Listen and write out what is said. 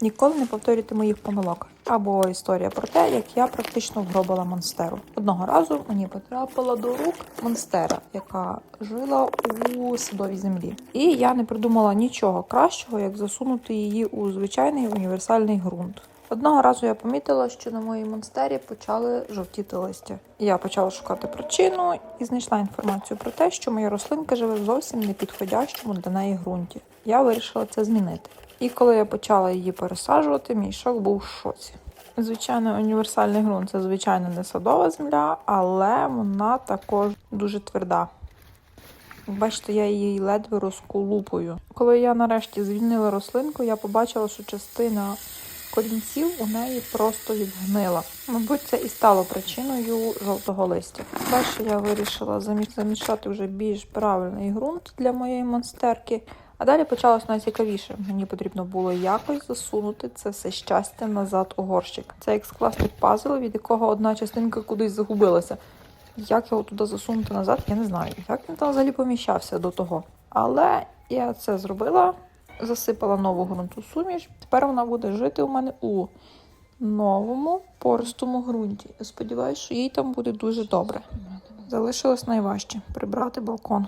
Ніколи не повторюйте моїх помилок. Або історія про те, як я практично вгробила монстеру. Одного разу мені потрапила до рук монстера, яка жила у садовій землі. І я не придумала нічого кращого, як засунути її у звичайний універсальний ґрунт. Одного разу я помітила, що на моїй монстері почали жовтіти листя. Я почала шукати причину і знайшла інформацію про те, що моя рослинка живе в зовсім непідходящому для неї ґрунті. Я вирішила це змінити. І коли я почала її пересаджувати, мій шок був в шоці. Звичайно, універсальний ґрунт це звичайно не садова земля, але вона також дуже тверда. Бачите, я її ледве розколупую. Коли я нарешті звільнила рослинку, я побачила, що частина корінців у неї просто відгнила. Мабуть, це і стало причиною жовтого листя. Далі я вирішила замішати вже більш правильний ґрунт для моєї монстерки. А далі почалось найцікавіше. Мені потрібно було якось засунути це все щастя назад у горщик. Це як скласти пазл, від якого одна частинка кудись загубилася. Як його туди засунути назад, я не знаю. Як він там взагалі поміщався до того. Але я це зробила, засипала нову ґрунту суміш. Тепер вона буде жити у мене у новому пористому ґрунті. Я сподіваюся, що їй там буде дуже добре. Залишилось найважче прибрати балкон.